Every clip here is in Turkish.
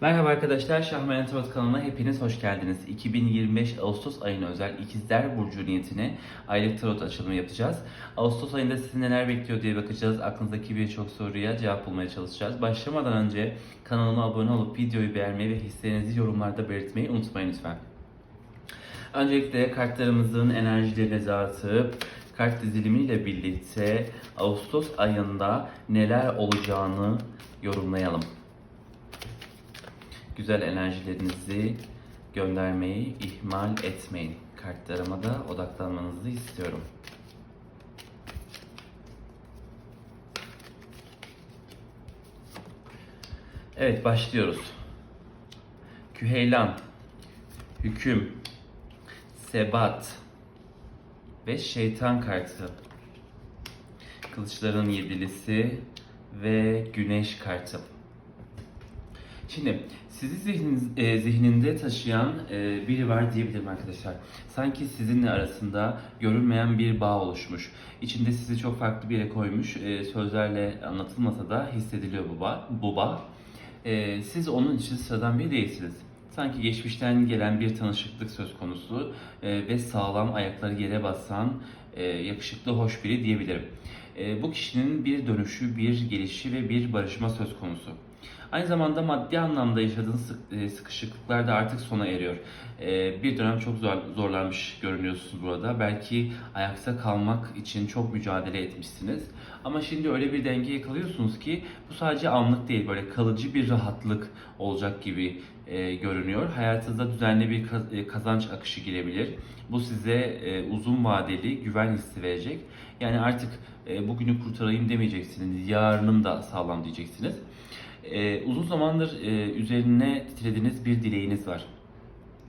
Merhaba arkadaşlar, Şahmeran Tarot kanalına hepiniz hoş geldiniz. 2025 Ağustos ayına özel İkizler Burcu niyetine aylık tarot açılımı yapacağız. Ağustos ayında sizi neler bekliyor diye bakacağız. Aklınızdaki birçok soruya cevap bulmaya çalışacağız. Başlamadan önce kanalıma abone olup videoyu beğenmeyi ve hislerinizi yorumlarda belirtmeyi unutmayın lütfen. Öncelikle kartlarımızın enerjilerine dağıtıp kart dizilimiyle birlikte Ağustos ayında neler olacağını yorumlayalım güzel enerjilerinizi göndermeyi ihmal etmeyin. Kartlarıma da odaklanmanızı istiyorum. Evet başlıyoruz. Küheylan, hüküm, sebat ve şeytan kartı. Kılıçların yedilisi ve güneş kartı. Şimdi sizi zihniniz, e, zihninde taşıyan e, biri var diyebilirim arkadaşlar. Sanki sizinle arasında görünmeyen bir bağ oluşmuş. İçinde sizi çok farklı bir yere koymuş. E, sözlerle anlatılmasa da hissediliyor bu bağ. Bu bağ. E, siz onun için sıradan biri değilsiniz. Sanki geçmişten gelen bir tanışıklık söz konusu e, ve sağlam ayakları yere basan e, yakışıklı hoş biri diyebilirim. E, bu kişinin bir dönüşü, bir gelişi ve bir barışma söz konusu. Aynı zamanda maddi anlamda yaşadığınız e, sıkışıklıklar da artık sona eriyor. E, Bir dönem çok zor, zorlanmış görünüyorsunuz burada. Belki ayakta kalmak için çok mücadele etmişsiniz. Ama şimdi öyle bir denge yakalıyorsunuz ki bu sadece anlık değil, böyle kalıcı bir rahatlık olacak gibi e, görünüyor. Hayatınızda düzenli bir kaz- kazanç akışı girebilir. Bu size uzun vadeli güven hissi verecek. Yani artık bugünü kurtarayım demeyeceksiniz, yarınım da sağlam diyeceksiniz. Ee, uzun zamandır e, üzerine titrediğiniz bir dileğiniz var.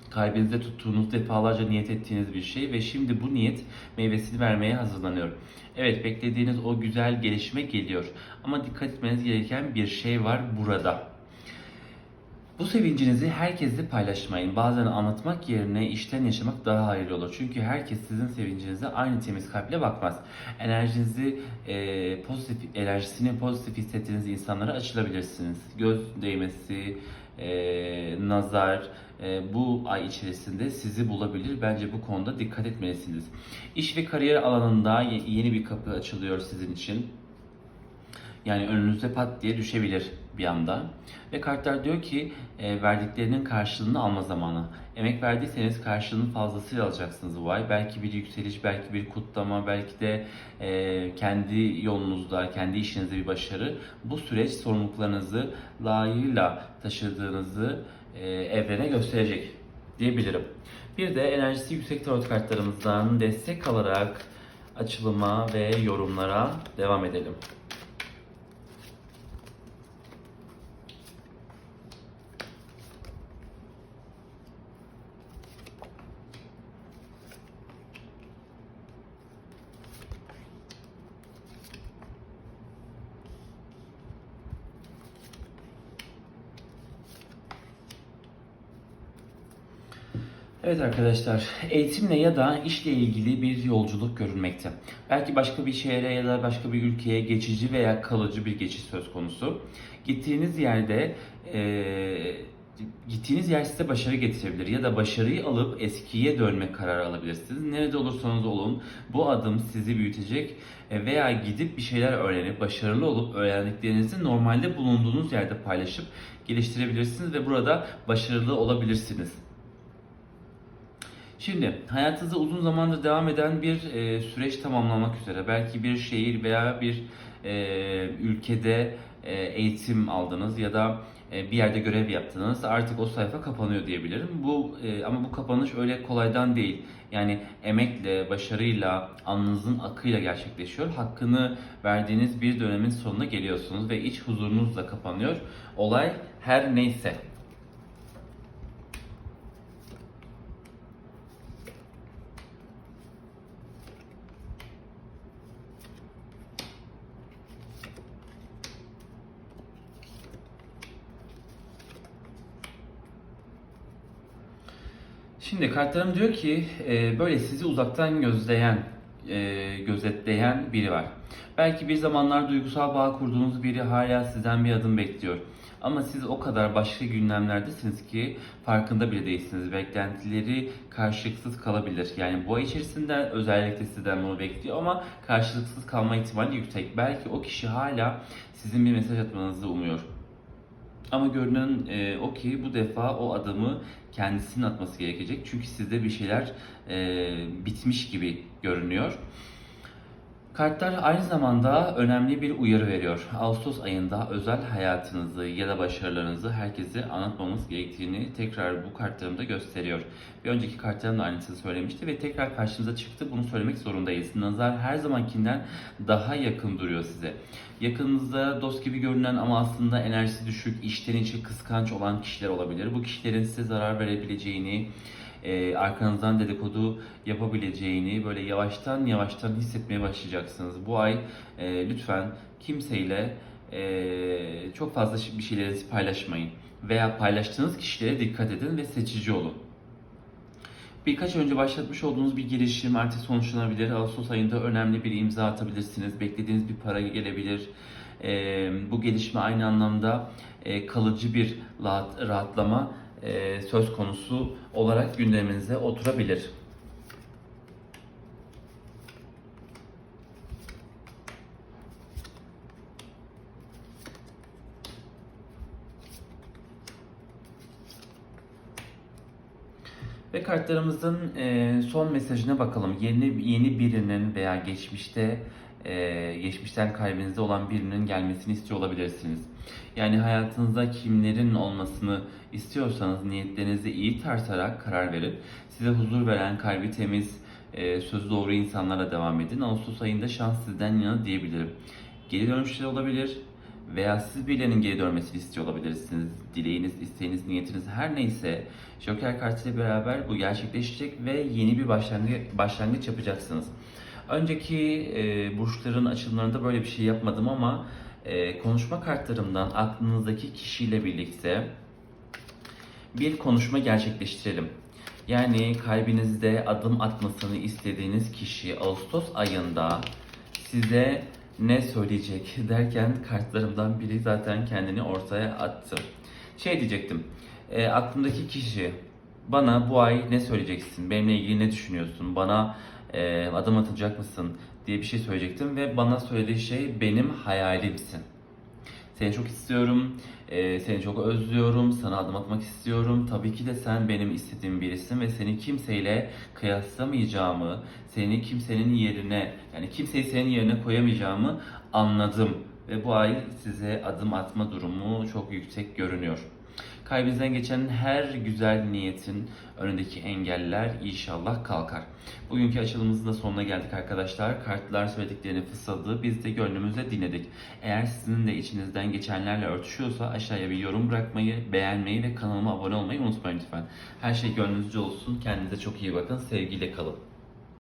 Kalbinizde tuttuğunuz, defalarca niyet ettiğiniz bir şey ve şimdi bu niyet meyvesini vermeye hazırlanıyor. Evet, beklediğiniz o güzel gelişme geliyor. Ama dikkat etmeniz gereken bir şey var burada. Bu sevincinizi herkesle paylaşmayın. Bazen anlatmak yerine işten yaşamak daha hayırlı olur. Çünkü herkes sizin sevincinize aynı temiz kalple bakmaz. Enerjinizi e, pozitif, enerjisini pozitif hissettiğiniz insanlara açılabilirsiniz. Göz değmesi, e, nazar e, bu ay içerisinde sizi bulabilir. Bence bu konuda dikkat etmelisiniz. İş ve kariyer alanında ye- yeni bir kapı açılıyor sizin için. Yani önünüze pat diye düşebilir bir anda. Ve kartlar diyor ki e, verdiklerinin karşılığını alma zamanı. Emek verdiyseniz karşılığını fazlasıyla alacaksınız bu ay. Belki bir yükseliş, belki bir kutlama, belki de e, kendi yolunuzda, kendi işinizde bir başarı. Bu süreç sorumluluklarınızı layığıyla taşıdığınızı e, evrene gösterecek diyebilirim. Bir de enerjisi yüksek tarot kartlarımızdan destek alarak açılıma ve yorumlara devam edelim. Evet arkadaşlar, eğitimle ya da işle ilgili bir yolculuk görülmekte. Belki başka bir şehre ya da başka bir ülkeye geçici veya kalıcı bir geçiş söz konusu. Gittiğiniz yerde eee, gittiğiniz yer size başarı getirebilir ya da başarıyı alıp eskiye dönme kararı alabilirsiniz. Nerede olursanız olun bu adım sizi büyütecek e, veya gidip bir şeyler öğrenip başarılı olup öğrendiklerinizi normalde bulunduğunuz yerde paylaşıp geliştirebilirsiniz ve burada başarılı olabilirsiniz. Şimdi hayatınızda uzun zamandır devam eden bir e, süreç tamamlamak üzere belki bir şehir veya bir e, ülkede e, eğitim aldınız ya da e, bir yerde görev yaptınız artık o sayfa kapanıyor diyebilirim. Bu e, ama bu kapanış öyle kolaydan değil. Yani emekle, başarıyla, alnınızın akıyla gerçekleşiyor. Hakkını verdiğiniz bir dönemin sonuna geliyorsunuz ve iç huzurunuzla kapanıyor. Olay her neyse. Şimdi kartlarım diyor ki e, böyle sizi uzaktan gözleyen, e, gözetleyen biri var. Belki bir zamanlar duygusal bağ kurduğunuz biri hala sizden bir adım bekliyor. Ama siz o kadar başka gündemlerdesiniz ki farkında bile değilsiniz. Beklentileri karşılıksız kalabilir. Yani bu ay içerisinde özellikle sizden bunu bekliyor ama karşılıksız kalma ihtimali yüksek. Belki o kişi hala sizin bir mesaj atmanızı umuyor. Ama görünen e, o ki bu defa o adımı kendisinin atması gerekecek. Çünkü sizde bir şeyler e, bitmiş gibi görünüyor. Kartlar aynı zamanda önemli bir uyarı veriyor. Ağustos ayında özel hayatınızı ya da başarılarınızı herkese anlatmamız gerektiğini tekrar bu kartlarımda gösteriyor. Bir önceki kartlarım da aynısını söylemişti ve tekrar karşınıza çıktı. Bunu söylemek zorundayız. Nazar her zamankinden daha yakın duruyor size. Yakınınızda dost gibi görünen ama aslında enerjisi düşük, işten içe kıskanç olan kişiler olabilir. Bu kişilerin size zarar verebileceğini, e, arkanızdan dedikodu yapabileceğini böyle yavaştan yavaştan hissetmeye başlayacaksınız. Bu ay e, lütfen kimseyle e, çok fazla bir şeylerinizi paylaşmayın. Veya paylaştığınız kişilere dikkat edin ve seçici olun. Birkaç önce başlatmış olduğunuz bir girişim artık sonuçlanabilir. Ağustos ayında önemli bir imza atabilirsiniz. Beklediğiniz bir para gelebilir. Ee, bu gelişme aynı anlamda e, kalıcı bir rahat, rahatlama e, söz konusu olarak gündeminize oturabilir. Ve kartlarımızın e, son mesajına bakalım. Yeni yeni birinin veya geçmişte e, geçmişten kalbinizde olan birinin gelmesini istiyor olabilirsiniz. Yani hayatınızda kimlerin olmasını istiyorsanız niyetlerinizi iyi tartarak karar verip size huzur veren kalbi temiz, e, sözü doğru insanlarla devam edin. Ağustos ayında şans sizden yana diyebilirim. Geri dönüşler olabilir veya siz birilerinin geri dönmesini istiyor olabilirsiniz. Dileğiniz, isteğiniz, niyetiniz her neyse Joker kartıyla beraber bu gerçekleşecek ve yeni bir başlangıç, başlangıç yapacaksınız. Önceki e, burçların açılımlarında böyle bir şey yapmadım ama e, konuşma kartlarımdan aklınızdaki kişiyle birlikte bir konuşma gerçekleştirelim. Yani kalbinizde adım atmasını istediğiniz kişi Ağustos ayında size ne söyleyecek derken kartlarımdan biri zaten kendini ortaya attı. Şey diyecektim. E, aklımdaki kişi bana bu ay ne söyleyeceksin? Benimle ilgili ne düşünüyorsun? Bana e, adım atacak mısın? diye bir şey söyleyecektim ve bana söylediği şey benim hayalimsin. Seni çok istiyorum, e, seni çok özlüyorum, sana adım atmak istiyorum. Tabii ki de sen benim istediğim birisin ve seni kimseyle kıyaslamayacağımı, seni kimsenin yerine, yani kimseyi senin yerine koyamayacağımı anladım. Ve bu ay size adım atma durumu çok yüksek görünüyor. Kalbinizden geçen her güzel niyetin önündeki engeller inşallah kalkar. Bugünkü açılımımızın da sonuna geldik arkadaşlar. Kartlar söylediklerini fısıldadı. Biz de gönlümüzle dinledik. Eğer sizin de içinizden geçenlerle örtüşüyorsa aşağıya bir yorum bırakmayı, beğenmeyi ve kanalıma abone olmayı unutmayın lütfen. Her şey gönlünüzce olsun. Kendinize çok iyi bakın. Sevgiyle kalın.